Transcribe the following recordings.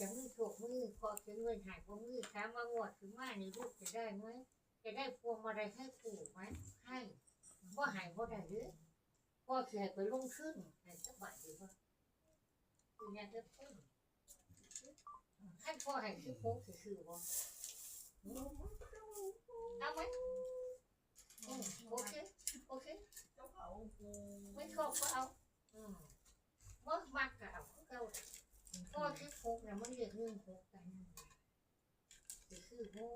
จะมือโฉกมือพอถึงเงินหายพอมือถามว่างวดถึงว่านี่ลูกจะได้ไหมจะได้พวงมาลัยให้ปู่ไหมให้ว่าหายว่าได้หรือพ่อเสียไปลงขึ้นหายสักบาทดีป่ะคือเนี่ยจะพุ่งขั้นพ่อหายคือโป๊กคือๆบ่เอาไหมอืมโอเคโอเคเจ้าเขาปูไม่ชอบก็เอาอืมบ่มักก็เอาคือเก่า ก็คือพกนะมันเรียกเรื่องพกกันคือคือบ่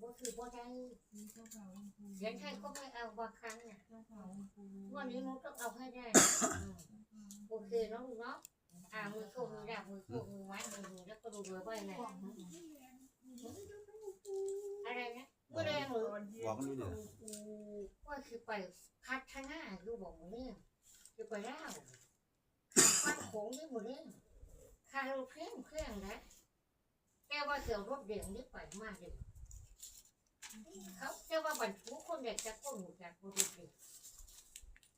บ่คือบ่ได้เสียนให้ก็ไม่เอาบางครั้งเนี่ยวันนี้หนูต้องเอาให้ได้โอเคเนาะลูกเนาะอ่ามือโชว์มือดาบมือโชว์มือไม้มือมือแล้วก็ดูเบอร์ไว้ไหนอะไรนะมือแดงหรือบอกมันด้วยเด้อว่าคือไปพัฒนาอยู่บอกมือเนี่ยคือไปเล่าข้างโขงนี่มือเนี่ย คาราเพลงเครื่องนะแกว่าเสียวรถเด่งนี่ไปมากเลยเขาแกว่าบรรทุกคนเด็กจะก้นหูจากบริเวณ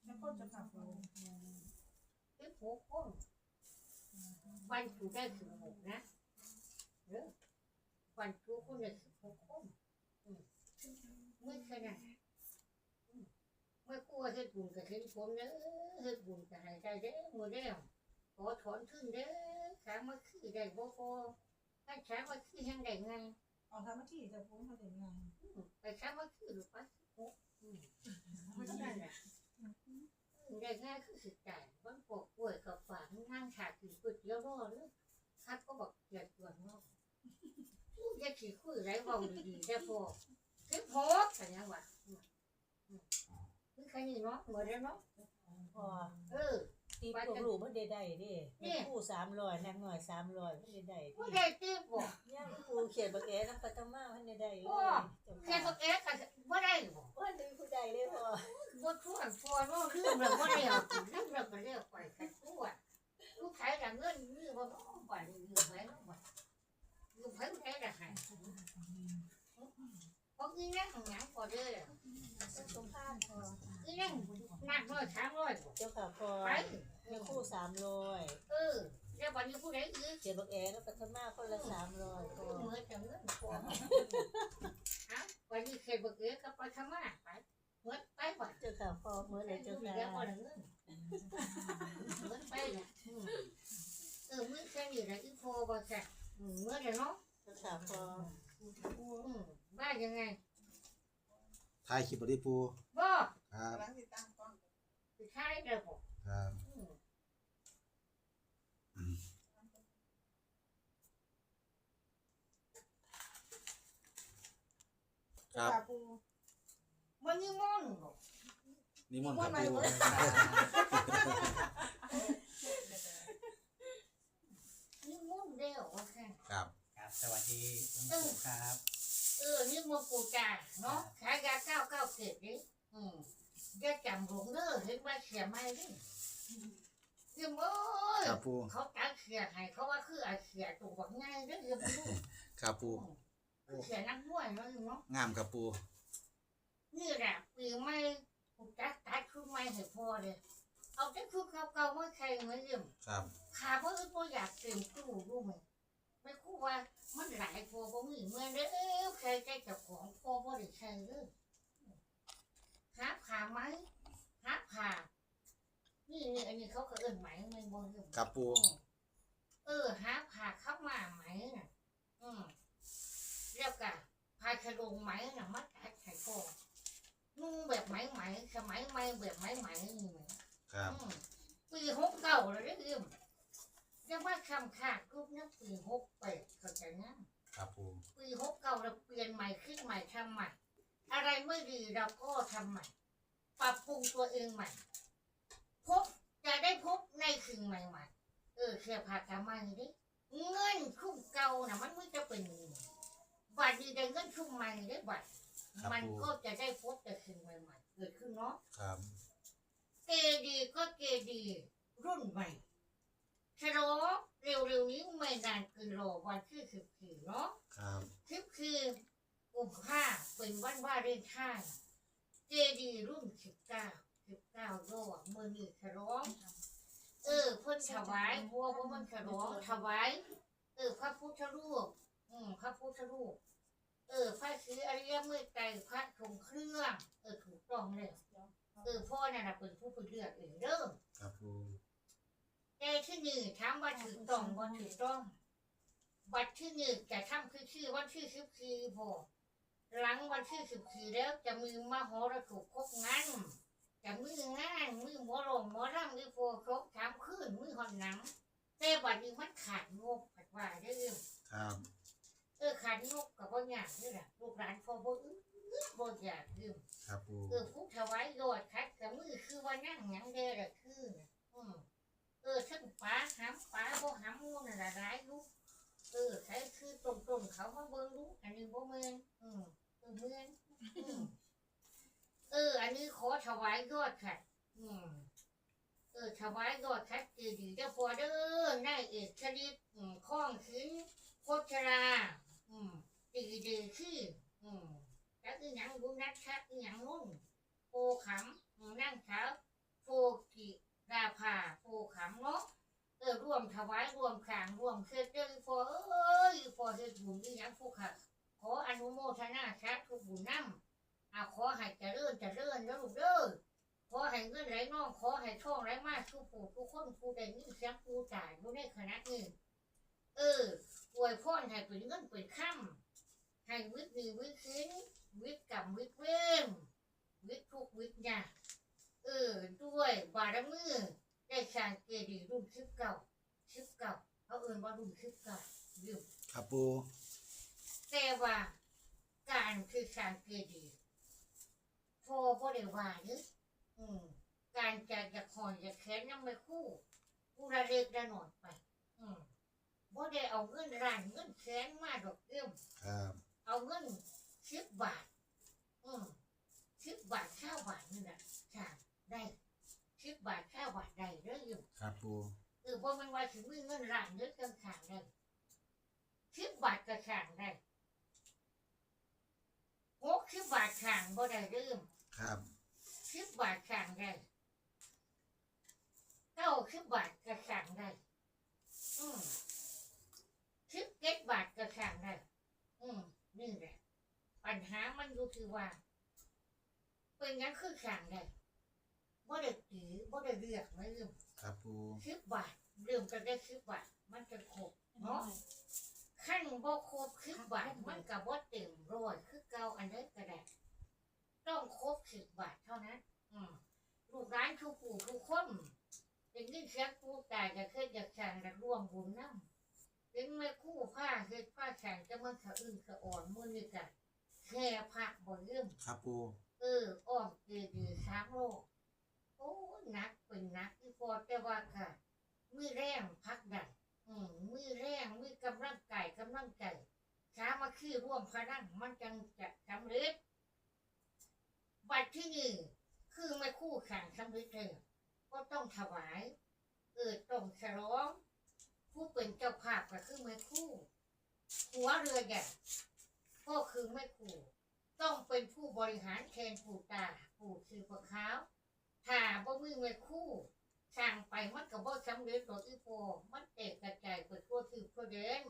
แล้วก็จะขับปูที่หัวคนบรรทุกได้ถึงหกนะเออบรรทุกคนเด็กถึงหกคนอืมไม่ขนาดอืมไม่กลัวเฮ็ดบุญกับเฮ็ดผลเด้อเฮ็ดบุญกับห้ได้เด้อมือเด้อขอถอนขึ้นเด้อามัคคีได้บ่พอถ้าสามัคคีแห่งได้ไงเอาทำหน้าที่จะปูเขาเด็กงานอืมไปสามัคคีหรือไปโอ้อืมมันนั่นแหละได้ง่ายคือสิจ่ายบางปกป่วยกับฝางนั่งฉากกินก๋วยเตี๋ยวรอเลยคัดก็บอกเกลียดตัวเนาะอู้ยาขี่คุยไรเบาดีๆแต่พอคือพอแต่ยังวะอืมอืมคือใครนี่เนาะเหมือนเดิมเนาะพอเออ ตีพวกลูกมันได้ได้เดิผู้สามร้อยนางหน่อยสามร้อยมันได้ได้ผู้ใดตีบบอกย่างผู้เขียนบักแอน้ำปลาตะมามันได้ได้เลยแค่ตัวเอ๊ะกันว่าได้บอกว่าดีผู้ใดเลยพอว่าทั่วพอเนาะเรื่องเราว่าได้เอาเรื่องเราก็เรียกไปกันทั่วลูกชายกับเงินนี่ว่าน้องไปอยู่ไหนน้องไปอยู่ไหนไหนละหายเพราะอีนั่งหยังพอเด้อสงข้ามพออีนั่ง นักน้อยช้างน้อยบอกเจ้าค่ะพอไปมีคู่สามร้อยเออแล้ววันนี้ผู้ใดอีกเขียนบักแอน้ำปลาตะมาคนละสามร้อยพอเหมือนจะเงินพอฮะวันนี้เคยบอกเอ๊ะก็ไปทำมาไปเหมือนไปบ่เจ้าค่ะพอเมื่อไรเจ้ามีค่ะแล้วก็เงินเหมือนไปเนี่ยเออมือแค่นี้แหละอีโฟบ่แค่เมื่อเดี๋ยวเนาะเจ้าค่ะพออืมบ้ายังไงถ่ายคลิปบ่ได้ปูบ่ครับ กำลังติดตามกล้องคือใช่เด้อบ่ครับอืมเจ้าเขาปูมันนี่มอนบ่นิมนต์ครับปูนี่มอนเด้อว่าแค่ครับ ครับ สวัสดีน้องปู่ครับ เออนี่มันปูจาเนาะขายยาเก้าเก้าเกตนี่อืม อย่าจำหลงเด้อเห็นว่าเสียไม่ดิยิมเอ้ยครับปูเขาตัดเสียให้เขาว่าคืออาเสียตัวบักง่ายเด้อยิมลูกครับปูเสียนักมวยเนาะยิมเนาะงามครับปูนี่แหละปีใหม่กูจัดตัดชุดใหม่ให้พ่อเลยเอาแต่ชุดเก่าๆมาใส่เหมือนเดิมครับขาเพราะอื่นบ่อยากเต็มตู้รู้ไหมไม่คู่ว่ามันหลายพอบ่มีเมื่อเด้อใครใจเจ้าของพอบ่ได้ใช้เด้อ หาผ่าไหมหาผ่านี่นี่อันนี้เขาก็เอิ้นไหมไม่บ่เรื่องครับปูเออหาผ่าเข้ามาไหมน่ะ อืมเรียกกันพาชะลงไหมน่ะมัดตัดไข่พ่อนุ่งแบบไหมไหมสมัยใหม่แบบไหมไหมนี่ไหมครับอืมปีหกเก่าเลยเด้อเอิ่มยังว่าคำขาดรูปนักปีหกแปดเข้าใจนะครับปูปีหกเก่าเราเปลี่ยนใหม่ขึ้นใหม่ทำใหม่ อะไรไม่ดีเราก็ทำใหม่ ปรับปรุงตัวเองใหม่ พบจะได้พบในสิ่งใหม่ๆ เออเสียผ่ากามานี่ดิเงินคุ้มเก่านะมันไม่จะเป็นอย่างนี้บัตรดีได้เงินคุ้มใหม่ได้บัตรมันก็จะได้พบแต่สิ่งใหม่ๆ เกิดขึ้นเนาะ ครับ เกดีก็เกดีรุ่นใหม่ฉลองเร็วๆนี้ไม่นานเกินรอวันที่สิบสี่เนาะครับ สิบคือ กุมภาเป็นวันว่าเร่นท่านเจดีรุ่นสิบเก้าสิบเก้าโลกมือนี่ฉลอง เออเพิ่นถวายบัวเพราะมันฉลองถวายเออพระพุทธรูป อืมพระพุทธรูป เออพระศรีอริยมือไตรพระทรงเครื่อง เออถูกต้องเลยเออพ่อนั่นน่ะเป็นผู้เป็นเลือกเองเด้อครับปูแต่ที่หนึ่งถามว่าถูกต้องบ่ถูกต้องบัตรที่หนึ่งจะทำคือชื่อวันที่สิบสี่พอ หลังวันที่สิบสี่แล้วจะมีมหรสพครบงานจะมืองานมือหมอลงหมอรำมือโฟครบสามคืนมือหอนหนังแต่บัดนี้มันขาดงบผัดว่าได้อครับเออขาดงบกับว่าอยากนี่แหละลูกหลานพอบ่อื้อบ่อยากยืมครับปูเออผู้ถวายยอดคัดกับมือคือว่านั่งหยังเด้อละคือน่ะอืมเออทั้งป๋าหำป๋าบ่หำมูนั่นละร้ายลูกเออใช้คือตรงๆเขามาเบิ่งลูกอันนี้บ่แม่นอืม เออแม่อืมเออ อันนี้ขอถวายยอดค่ะ อืม เออถวายยอดคัดคือดีเจ้าพอเด้อนายเอกชลิตอืมข้องขึ้นโคชรา อืมดีดีคืออืมแล้วอีหยังบุญนักชักอีหยังนุ่นโพขำอืมนั่งเช้าโพกิราภาโพขำเนาะเออร่วมถวายร่วมขางร่วมเคลื่อนเจ้าอีฟอเอ้ยอีฟอเฮ็ดบุญอีหยังผู้ขัด ขออนุโมทนาสาธุบุญนำอาขอให้เจริญเจริญเด้อลูกเด้อขอให้เงินไหลน้องขอให้ท่องไหลมาทุกผู้ทุกคนผู้ใดมีเสียงผู้จ่ายผู้ในคณะนี้เอออวยพรให้เป็นเงินเป็นค่ำให้วิทย์ดีวิทย์ศิลวิทย์กับวิทย์เว้มวิทย์ทุกวิทย์ยากเออด้วยบารมีได้สร้างเจดีรุ่นชิบเก่าชิบเก่าเขาเอ่นว่ารุ่นชิบเก่าอยู่ครับปู แต่ว่าการคือสร้างเจดีย์พอบ่ได้ว่าเด้ออืม การจะจะคอยจะแค้นยังไม่คู่ผู้ละเล็กละหน่อยไป อืมบ่ได้เอาเงินร้านเงินแค้นมาดอกเอื้อมครับ เอาเงินสิบบาท อืมสิบบาทข้าวบาทนี่แหละค่ะได้สิบบาทข้าวบาทได้เด้ออยู่ครับปูเออเพราะมันว่าถึงมือเงินร้านเด้อกันขางได้สิบบาทก็ขางได้ หกสิบบาทขางบ่ได้เริ่มครับสิบบาทขางได้เก้าสิบบาทก็ขางได้ อืมสิบเจ็ดบาทก็ขางได้อืมนี่แหละปัญหามันอยู่ที่ว่า เป็นงั้นคือขางได้บ่ได้ตีบ่ได้เลือกไม่ลืมครับปูสิบบาทเริ่มกันได้สิบบาทมันจะครบเนาะ ขั้นบ่ครบสิบบาทมันกับว่าเต็มร้อยคือเก่าอันนี้ก็ได้ต้องครบสิบบาทเท่านั้น อืมลูกร้านทุกปู่ทุกคนเป็นยิ่งเสียงปูตายจะเคยอยากสั่งจะร่วมบุญน้ำเป็นไม่คู่ผ้าเฮ็ดผ้าแข่งจะมันสะอื้นสะอ่อนมือนี่กันแค่พระบ่เริ่มครับปูเอออ้อมเจดีย์สามโลกโอ้ยหนักเป็นหนักที่พอแต่ว่าค่ะมือแรงพักดัน อืมมือแรงมือกำลังไก่กำลังใจสามาคือร่วมพลังมันจังจะสำเร็จ บัตรที่หนึ่งคือไม่คู่แข่งสำเร็จเลยก็ต้องถวายเออต้องฉลอง ผู้เป็นเจ้าภาพก็คือไม่คู่ หัวเรือใหญ่ก็คือไม่คู่ ต้องเป็นผู้บริหารแทนผู้ตาผู้สือประขาวถ้าบ่มือไว้คู่ สร้างไปมันก็บ่สำเร็จตัวอีโฟมันแตกกระจายไปทั่วทิศทั่วเดน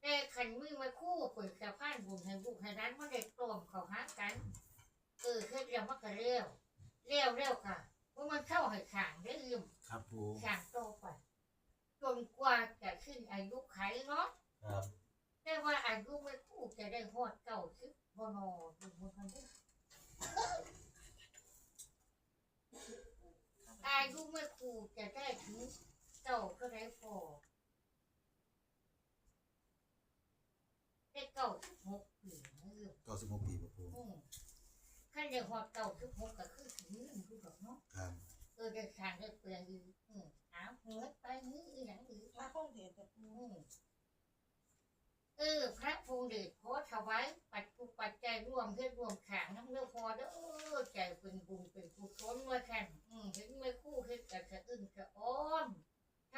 แต่ขันมือมาคู่เปิดสะพานบุญให้บุกให้ร้นมันได้ตรวมเข้าหากันเออเฮ็ดแล้วมันก็เร็วเร็วเร็วค่ะเพราะมันเข้าให้ขางได้ลื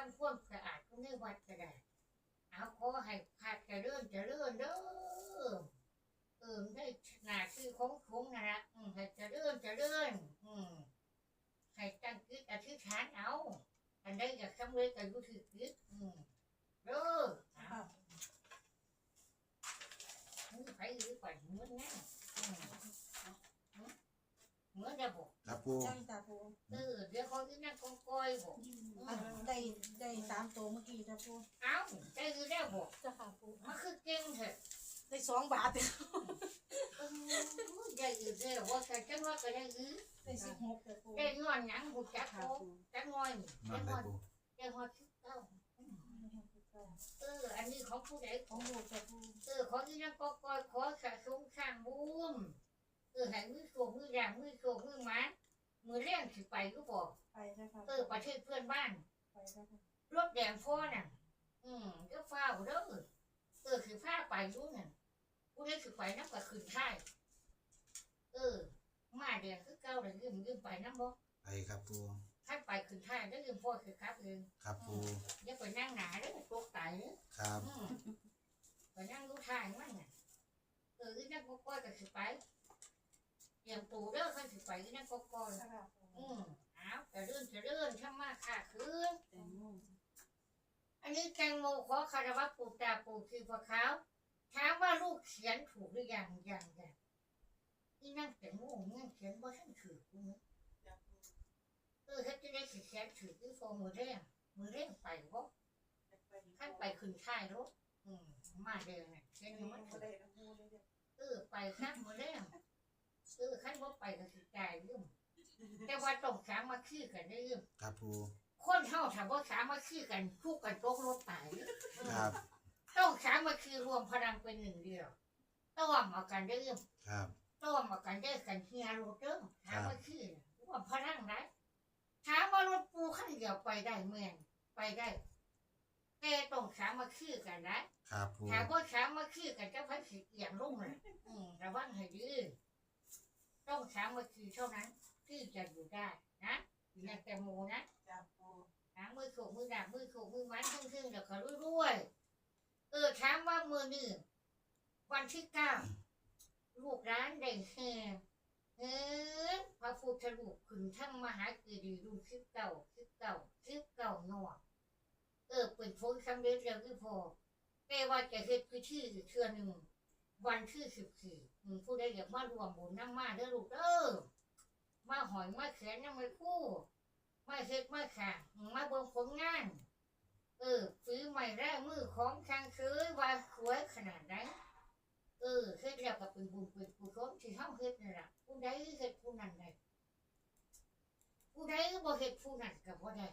ำความสะอาดก็ไม่วัดก็ไดเอาขอให้ขาดจะเลื่อนจะเลื่อนเด้อเอิมได้ขนาดที่ของถุงนะละให้จะเลื่อนจะเลื่อนอืมให้ตั้งคิดอธิษฐานเอา อันใดอยากสำเร็จก็อยู่ที่คิดเด้อเอาไปหรือไปเหมือนนั่เหมือนระบอก ครับปูใช่จ้ะปูเออเดี๋ยวเขาที่นั่นก็ก้อยบอกอันได้ได้สามตัวเมื่อกี้จ้ะปูเอ้าใจยื้อได้บอกจ้ะค่ะปูมันคือเก่งเถอะได้สองบาทเออใจยื้อได้ว่าแต่จังว่าก็ได้ยื้อได้สิบหกจ้ะปูได้ย้อนหยังหูจักโคจักงอยนั่ได้นเลยหอดปูได้หอดชิบเก้าเอออันนี้ของผู้ใดขขอองงลูกจ้ะปูเออของที่นั่นก็ก้อยขอสะสมสร้างบุญ เออให้มือโศกมืออย่างมือโศกมือหมันมือเลี้ยงสิไปก็บอกไปจ้ะค่ะเออประเทศเพื่อนบ้านไปจ้ะค่ะรถแดงพ่อน่ะ อืมก็ฟ้าวเด้อเออคือผ้าไปรู้น่ะผู้นี้คือไปน้ำกับคืนท้ายเออ มาแดงคือเก้าเลยยืมยืมไปน้ำบ่ไปครับปูท่านไปคืนท้ายได้ยืมพ่อคือครับเองครับปูอย่าไปนั่งหนาเด้อตกตายเด้อครับอืมไปนั่งรู้ทางมั่งน่ะเอออีนั่นก็ก้อยกับสิไป เตรียมตูเด้อขันสิไปอีนั่นก็ก้อยจ้ะค่ะปูอืมเอาจะเลื่อนจะเลื่อนช่างมากค่ะคืนแตงโมอันนี้แตงโมขอคารวะปู่ตาปู่คือพระเขาถามว่าลูกเขียนถูกหรือยังยังยังนี่นั่งแตงโมนั่งเขียนว่าท่านถือกูนะเออถ้าจะได้สิเขียนถือที่โฟมือเร่งมือเร่งไปวะขั้นไปขึ้นท้ายรถอืมมาเดินน่ะเขียนให้มันถือเออไปขั้นมือเร่ง เออขั้นว่าไปก็สิตายลืมแต่ว่าต้องสามาคีกันได้ลืมครับปูคนเฮาถามว่าสามาคีกันทุกกันตกรถตายเด้อครับ ต้องสามัคคีรวมพลังเป็นหนึ่งเดียวต้อมเอากันได้เรื่องครับ ต้อมเอากันได้กันเฮียรถเด้อสามัคคีรวมพลังได้ถามว่ารถปูขั้นเดียวไปได้เมืองไปได้แต่ต้องสามัคคีกันนะครับปูถามว่าสามัคคีกันจะพัดสิเอียงลงเลยอืมระวังให้ดี ต้องสามัคคีเท่านั้น ที่จะอยู่ได้นะอย่าแต่โมนะจ้ะปูหางมือโขกมือดาบมือโขกมือไม้ซึ่งซึ่งๆเดี๋ยวเขารวยๆเออถามว่ามือหนึ่งวันที่เก้าลูกร้านได้แห่เฮ้ยพระพุทธรูปขึ้นทั้งมหาเจดีย์รุ่นสิบเก้าสิบเก้าสิบเก้าหนวกเออเป็นผลสำเร็จแล้วคือพอแต่ว่าจะเฮ็ดพิธีเชื่อหนึ่งวันที่สิบสี่ ผู้ใดอยากมารวมบุญน้ำมาเด้อลูกเด้อมาหอยมาแขนยังไม่คู่มาเฮ็ดมาค่ะมาเบิ่งผลงาน เออฝีใหม่แรกมือของช่างซื้อว่าสวยขนาดไหนเออเฮ็ดแล้วก็เป็นบุญเป็นกุศลที่เฮาเฮ็ดนี่ล่ะผู้ใดเฮ็ดผู้นั้นได้ผู้ใดบ่เฮ็ดผู้นั้นก็บ่ได้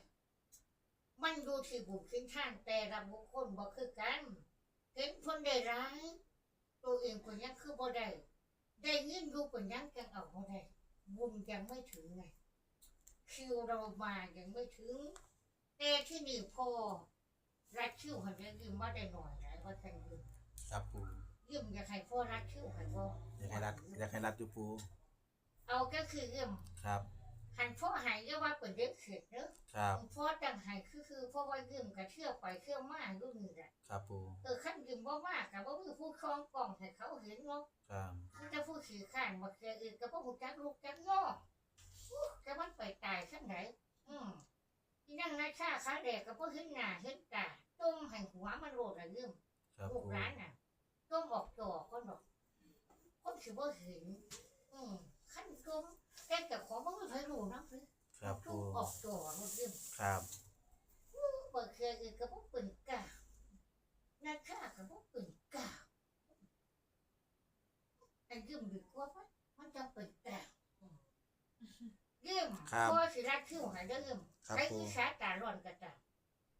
มันอยู่ที่บุญขึ้นท่านแต่ละบุคคลบ่คือกันเห็นคนได้ร้าย ตัวเองก็ยังคือบ่ได้ได้เงินอยู่ก็ยังจังเอาบ่ได้บุญยังไม่ถึงไงคิวเรามายังไม่ถึงแต่ที่นี่พอรัดคิวหันไปยืมมาได้หน่อยนะว่าแทงยืมครับปูยืมอยากให้พ่อรัดคิวให้พ่ออยากให้รัดอยากให้รัดอยู่ปูเอาก็คือยืมครับหันพ่อใหายก็ว่าเป็นเด็กเสร็จเนอะครับพ่อต่างใหายคือคือพ่อว่ายืมกับเที่ยวไปเที่ยวมาลูกนี่แหละครับปูเออ ขั้นยืมว่ามากกับว่ามือผู้ครองกล่องให้เขาเห็นเนาะครับคือจะผู้สื่อข่านมาเจออื่นกับว่าหูจักลูกจักง้ออู้จะมันไปตายขั้นไหนอืมที่นั่งนาชาขาแดกกับพวกเห็นหน้าเห็นตาต้มให้หัวมันโรดอะไรเรื่องครับลูกปูร้านน่ะต้มออกจอคนบอกคนถือว่าเห็นอืมขั้นต้มแต่แต่ของมันไม่เคยรู้นะคือครับต้ปูมออกจอหมดเรื่องครับเปิดเครืออื่นกับพวกปืนกา นาชากับพวกปืนเก่าแต่ยืมดีกว่าปะมันจะปืนเก่าอืมยืมพ่อสิรักคิ้วใหายได้ยืมครับใช้ปูที่สาตาร้อนกระตา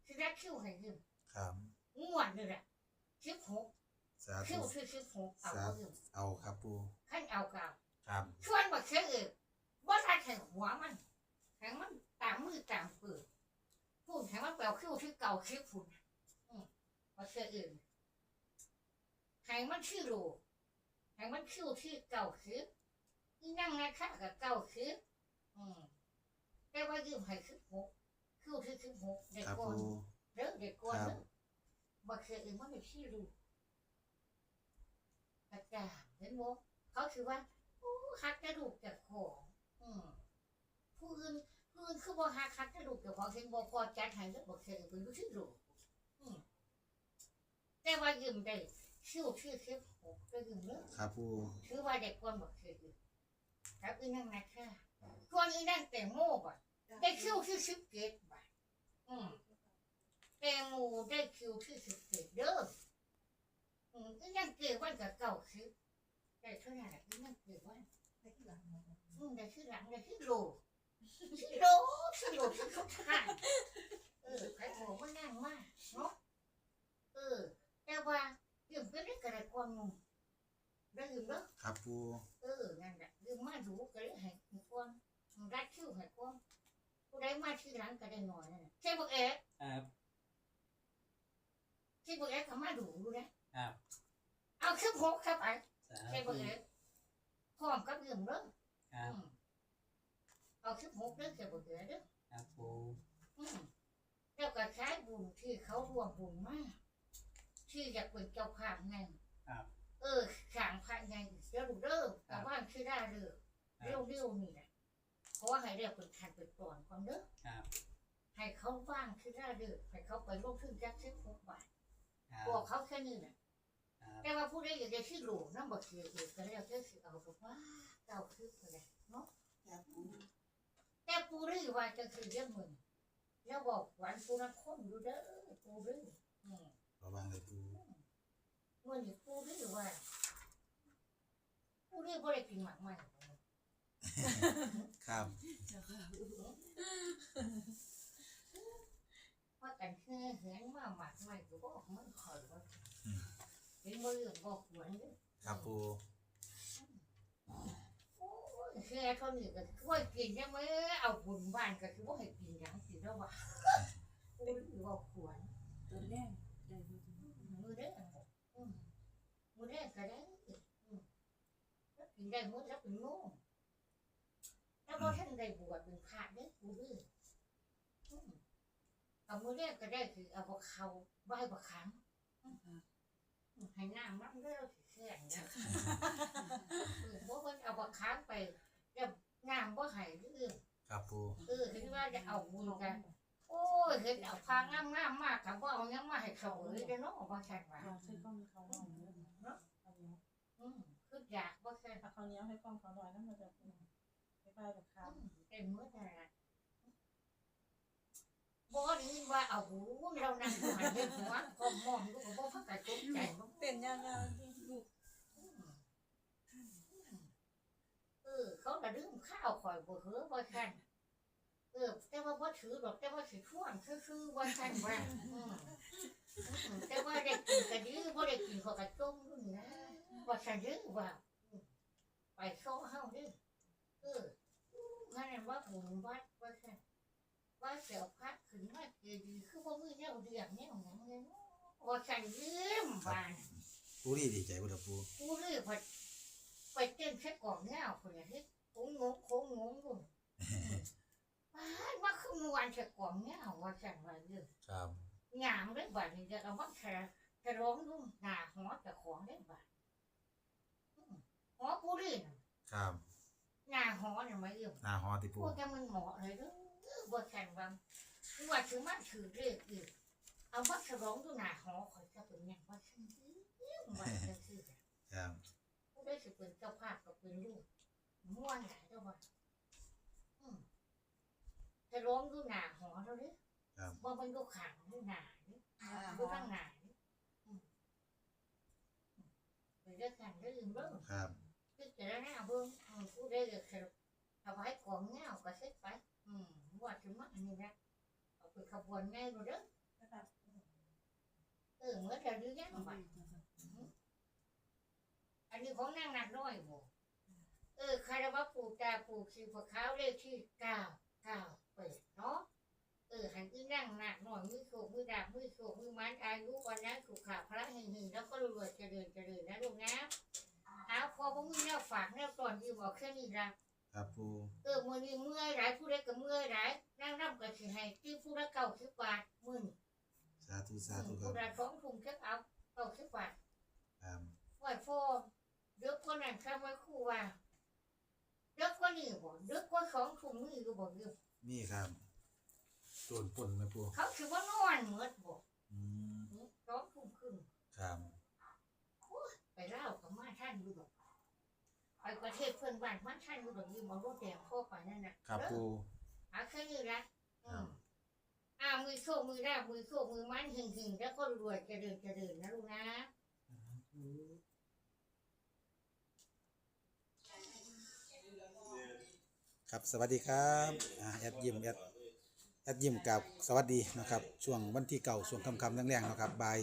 สิรักคิ้วใหายยืมครับงวดนี่แหละสิบหกสาคิธุวที่สิบหกเอาสายืมเอาครับปูขั้นเอาเก่าครับชวนมาเชื่ออื่นว่าถ้าแข่งหัวมันแข่งมันตามมือตามปืนพูดแข่งมันแปลคิ้วที่เก่าคิ้วฝุ่นอื มมาเชื่ออื่นแข่งมันชื่อโลแข่งมันคิ้วที่เก่าคิ้วนี่นั่งนะคะกับเก่าคิ้วอืมแต่ว่ายืมให้สิบหกคิ้วที่สิบหกเด็กครับก่อนปูเด้อเด็กก่อนครัเด้บอบักเสืออื่นมันไม่ชื่อรู้กระจาเห็นบ่เขาถือว่าโอ้ฮักกระดูกจากของ อืมผู้อื่นผู้อื่นคือบ่ฮักฮักกระดูกจากของเห็นบ่พอจัดให้แล้วบักเสืออื่นเป็นรู้ชื่อรู้อืม แต่ว่ายืมได้คิ้วชื่อคิ้วหกก็ยืมเลิกครับปูถือว่าเด็กคนบอกคือครับอีนั่งนะค่ะก่อนอีนั่งแต่โม่บ่ะได้คิวที่สิบเกตบ่ะอืมแต่โมได้คิวที่สิบเกตเด้ออืมอีนั่งเกตวันกับเก่าคือได้เท่าไหร่อีนั่งเกตวันได้ที่หลังอืมได้ที่หลังได้ที่โลที่โลที่โลที่เขาทานเออใครบอกว่านั่งมากเนาะเออ แต่ว่ายืมก็ได้กระความงงได้ยืมเนาะครับปูเออนั่นแหละยืมมาดูก็เลยให้ให้คนรัดคิ้วให้คนผู้ใดมาทีหลังก็ได้หน่อยนั่นแหละใช่บอกเอ๊ะครับใช่บอกเอ๊ะก็มาดูดูนะครับเอาคลิปหกครับไอ้สาใช่บธุอกเอ๊ะพร้อมกับยืมเด้อครับอืมเอาคลิปหกเด้อใช่บอกเอ๊ะเด้อครับปูอืมแล้วก็ใช้บุญที่เขารวมบุญมาก ที่อยากเป็นเจ้าภาพไงครับ เออขางพระไงเดี๋ยวดูเด้อแต่ว่าชื่อได้เด้อเร็วเร็วๆนี่แหละเพราะว่าให้เรียกเป็นคันเป็นตอนก่อนเด้อครับ ให้เขาว่างคือได้เด้อให้เขาไปลงทุนจักสิบหกบาทครับบอกเขาแค่นี้แหละครับแต่ว่าผู้ใดอยากจะชื่อหลูนั่นบอกเสียเองก็แล้วจะสิเอาบอกว่าเก้าคืออะไรเนาะแต่ปูรื้อว่าจะคือเรื่องมึงแล้วบอกหวานปูนักคนดูเด้อปูรื้ออืม ระวังเลยปูมื่อนี้ปูรื้อว่าปูรื้อบ่ได้กินหมากใหม่ครับว่ากันเฮือเหือนมาหมากใหม่ก็บอกมันคอยว่าเห็นบ่เรื่องบอกหวนเด้อครับปูโอ้ยแค่เท่านี้ก็ช่วยกินได้ไหมเอาบุญบ้านก็คือว่าให้กินอย่างสิแล้วว่าโอ้ยหรือว่าขวนตัวแรกได้ มือได้อืม มือได้ก็ได้อืมแล้วกินได้มือแล้วเป็นโง่แล้วพอท่านได้บวชเป็นพระได้กูดื้อเอามือแรกก็ได้คือเอาบะเขาใบบักขังให้หน้ำมันเด้อสิแข็งนะเออบ่เพิ่นเอาบักค้างไปแล้วน้ำบ่ให้เรื่องครับปูเออเห็นว่าจะเอาบุญกันโอ้ยเห็นเอาพางามๆมากกับว่าเอายังมาให้เขาเลยเด้อเนาะบ่ใช่ว่าใช้กล้องเขาเนาะ อยากบ่ใช่ถ้าเขาเนี้ยให้กล้องเขาหน่อยนั่นมันจะไปไปแบบคอืมเป็นมื้อนั่นล่ะบ่ได้ยินว่าเอาหูเรานั่งหันเฮ็ดหัวก็มองดูก็บ่พักกะตกใจบ่เป็นยังไงลูกเออ เขาจะลืมข้าวข่อยบ่เหือบ่ทันเออ แต่ว่าบ่ถือดอกแต่ว่าสิท่วงซื่อๆบ่ทันว่าแต่ว่าได้กินก็ดีบ่ได้กินเขาก็จมอยู่นี่นะบ่ทันเด้อว่าอืมไปโซ่เฮาเด้อเออนั่นน่ะว่าบุญวัดว่าซั่นว่าเสียวพัดขึ้นมาเจดีย์คือบ่มีแนวเรียงแนวหยังเลยเนาะบ่ทันลืมว่าปูนี่ดีใจบ่ล่ะปูกูเลยพอไปเต้นแค่กล่องเงาคนละเฮ็ดโค้งงงโค้งงงอยู่ว้ายว่าคือมวนแค่กล่องเงาว่าจังว่าเด้อครับงามได้บัดนี้จะเอาว่าแค่จะร้องดูหน้าหอเจะของได้บัดอืมห อกูเลยน่ะครับหน้าหอเนี่ยมาเอี่ยมหน้าฮอติพปูวกแกมันเหมาะเลยเด้อบ่แข่งว่าว่าถือมาถือเรียกอีกเอาว่าจะร้องดูหน้าหอคอยจะเป็นหยังว่าฉันว่าจะคือครับผู้ได้สิเป็นเจ้าภาพกับเป็นลูกม่วนไหนเจ้าว่าอืมจะร้องดูหนาหอเราดิครับว่ามันก็ขังดูหนาดิดูข้างหนาดิอืมเป็นเรื่องกันได้ยินเบิ้งครับ คือจะได้หน้าเบิ้งอืมผู้ได้เกิดสรุปเอาไว้ของเงาก็เซ็ตไป อืมว่าถึงมันนนี้นะเอาไปขบวนง่ายกว่าเด้อเออเมื่อเราดูยังไปอันนี้ของนางนักน้อยบ่เออคารวะปู่ตาปู่คือพวกเขาเลขที่เก้าเก้าเปิดเนาะ เออหันที่นั่งหนักหน่อยมือโขกมือดาบมือโขกมือไม้อายุวันนั้นถูกขาพระหึงหึงแล้วก็รวยเจริญเจริญนะลูกนะเอาพอ มึงแนวฝากแนวตอนยืมบอกแค่นี้ละครับปูเออมือนี้เมื่อยหลายผู้ใดก็เมื่อยหลายนั่งร่ำกับสิให้ที่ผู้ละเก่าสิบบาทมื่นสาธุสาธุครัผู้บละสองถุงเช็คเอาเก่าสิบบาทครับไหวโฟเด็กคนนั้นทำไว้คู่ว่าเด็กคนนี้บ่เด็กคนสองถุงมือก็บอกอยู่มีครับโจรปล้นไหมปูเขาถือว่านอนเหมือนบ่อืมสองถุงครึ่งครับ ไปเล่ากับมาท่านดูดอก ไปประเทศเพื่อนบ้านมาท่านดูดอกยืมเอารถแดงเข้าไปนั่นน่ะครับปู เอาแค่นี้ละอืครัมบอ่ามือโชคมือแรกมือโชคมือมันหึงหึงๆแล้วก็รวยเจริญเจริญนะลูกนะ ครับ สวัสดีครับอ่าแอดยิมแอดแอดยิมกับสวัสดีนะครับ ช่วงวันที่เก่าช่วงค่ำๆแรงๆนะครับบ่าย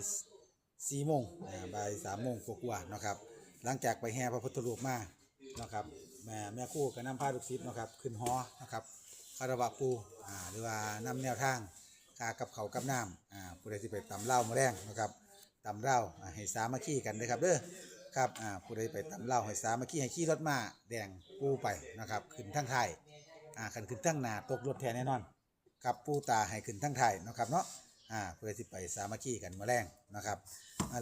สี่โมงอ่าบ่ายสามโมงกว่าๆนะครับ หลังจากไปแห่พระพุทธรูปมา นะครับแม่แม่คู่กับน้ำพาลูกศิษย์นะครับขึ้นหอนะครับคารวะปูอ่าหรือว่านำแนวทางคากับเขากับน้ำอ่าผู้ใดที่ไปตำเหล้ามาแรงนะครับตำเหล้าอ่าให้สามัคคีกันนะครับเด้อครับอ่าผู้ใดไปตำเหล้าให้สามัคคีให้ขี่รถมาแดงปูไปนะครับขึ้นทั้งไทยอ่าขันขึ้นทั้งนาตกรถแทนแน่นอนครับปูตาให้ขึ้นทั้งไทยนะครับเนาะอ่าผู้ใดที่ไปสามัคคีกันมาแรงนะครับ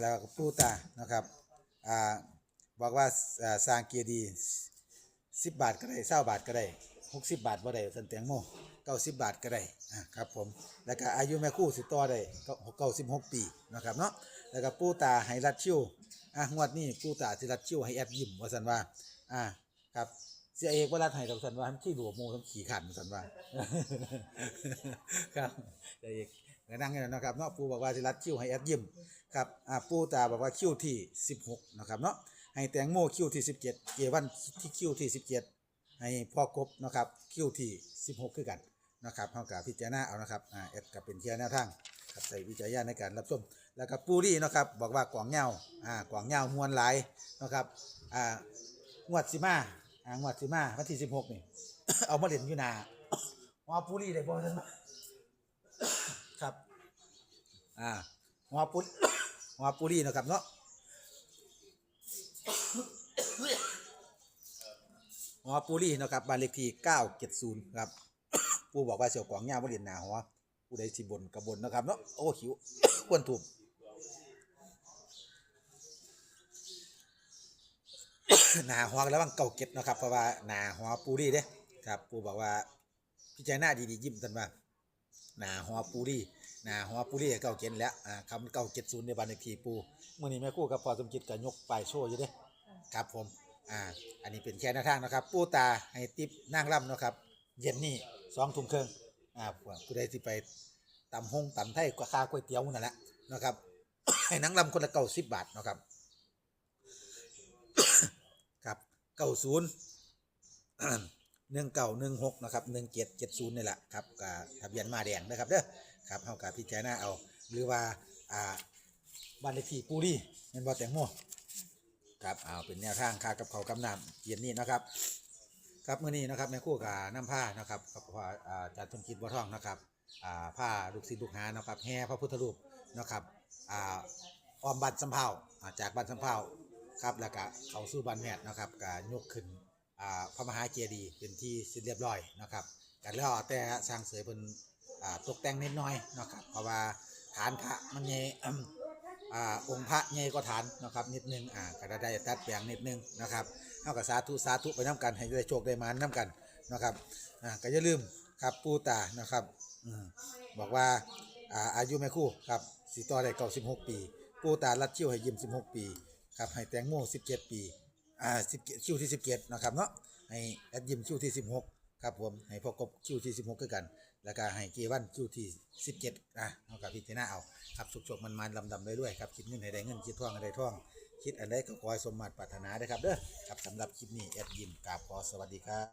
แล้วก็ปูตานะครับอ่า บอกว่าสร้างเกียร์ดีสิบบาทก็ได้เศร้าบาทก็ได้หกสิบบาทบ่ได้สันเตียงโมเก้าสิบบาทก็ได้ครับผมแล้วก็อายุแม่คู่สิต่อได้ก็เก้าสิบหกปีนะครับเนาะแล้วก็ปู่ตาให้รัดชิวอะงวดนี้ปู่ตาสิรัดชิวให้แอดยิ้มว่าสันว่าอ่าครับเสียเอกว่ารัดให้ดอกสันว่ามันขี้หลวโมทั้งขี่ขันสันว่าครับเสียเอกก็นั่งอยู่นะครับเนาะปู่บอกว่าสิรัดชิวให้แอดยิ้มครับอ่าปู่ตาบอกว่าคิวที่สิบหกนะครับเนาะ ให้แตงโมคิวที่17เจ็ดเกวันที่คิวที่17ให้พ่อกบนะครับคิวที่16คือกันนะครับเฮากับพิจารณาเอานะครับอ่าเอ็ดกับเป็นเทียแนวทางครับใส่วิจารณญาณในการรับชมแล้วก็ปูรี่นะครับบอกว่ากวางเหย้าอ่ากวางเหย้ามวนหลายนะครับอ่างวดสิมาอ่างวดสิมาวันที่16นี่เอามาเล่นอยู่นาว่าปูรี่ได้บ่ท่านครับอ่าว่าปูว่าปูรี่นะครับเนาะ หอปูรี่นะครับบ้านเลขที่970ครับปูบอกว่าเสี่ยวกวางย่าบ่เรียนหนาหัวผู้ใดสิบนกระบนนะครับเนาะโอ้ขิวควรถูกหนาหัวแล้วบางเก่าเก็บนะครับเพราะว่าหนาหัวปูรี่เด้ครับปูบอกว่าพิจารณาดีๆยิ้มกันว่าหนาหัวปูรี่หนาหัวปูรี่เก่าเก็บแล้วอ่าคำเก่าเก็บศูนย์ในบ้านเลขที่ปูเมื่อนี้แม่ครู่กับพอสมจิตก็ยกป้ายโชว์อยู่เด้ครับผม อ่า อันนี้เป็นแค่แนวทางนะครับ ปูตาให้ติปนั่งร่ำนะครับ เย็นนี่สองทุ่มครึ่งอ่าผู้ใดที่ไปตำฮงตำไทยกว่าคาก๋วยเตี๋ยวนั่นแหละนะครับ ให้นั่งร่ำคนละเก้าสิบบาทนะครับ ครับเก้าศูนย์หนึ่งเก้าหนึ่งหกนะครับหนึ่งเจ็ดเจ็ดศูนย์นี่แหละครับกับทะเบียนมาแดงนะครับเด้อครับเอากับพิจารณาเอา หรือว่าอ่าบ้านเลขที่ปูรีเงินบ่แตงโม ครับเอาเป็นแนวทางค่ากับเขากำนำเย็นนี้นะครับ ครับเมื้อนี้นะครับแม่คู่กับน้ำผ้านะครับกับพ่ออาจารย์สมคิดบัวทองนะครับอ่าผ้าลูกศิษย์ลูกหานะครับแห่พระพุทธรูปนะครับอ่าออมบันสำเภาจากบันสำเภาครับแล้วก็เขาสู่บันแมทนะครับก็ยกขึ้นอ่าพระมหาเจดีย์เป็นที่เสร็จเรียบร้อยนะครับกันแล้วแต่สร้างเสริมเพิ่นตกแต่งนิดหน่อยนะครับเพราะว่าฐานพระมันใหญ่ อ่าองค์พระใหญ่ก็ฐานนะครับนิดนึงอ่าก็ได้ตัดแปลงนิดนึงนะครับเท่ากับสาธุสาธุไปน้ำกันให้ได้โชคได้มาน้ำกันนะครับอ่าก็อย่าลืมครับปูตานะครับอืมบอกว่าอ่าอายุแม่คู่ครับสีต่อได้เก้าสิบหกปี ปูตาลัดเชี่ยวให้ยิ้มสิบหกปีครับให้แตงโมสิบเจ็ดปีอ่าสิบคิวที่สิบเจ็ดนะครับเนาะให้แอดยิมคิวที่สิบหกครับผมให้พ่อกบคิวที่สิบหกกัน แล้วก็ให้เกวันจู่ที่สิบเจ็ดอะเอากับพิจารณาเอาครับสุขๆมันมันลำดำได้ด้วยครับคิดเงินให้ได้เงินคิดท่องให้ได้ท่อง คิดอันใดก็ขอให้สมมาตรปรารถนาได้ครับเด้อครับสำหรับคลิปนี้แอดยิมกราบขอสวัสดีครับ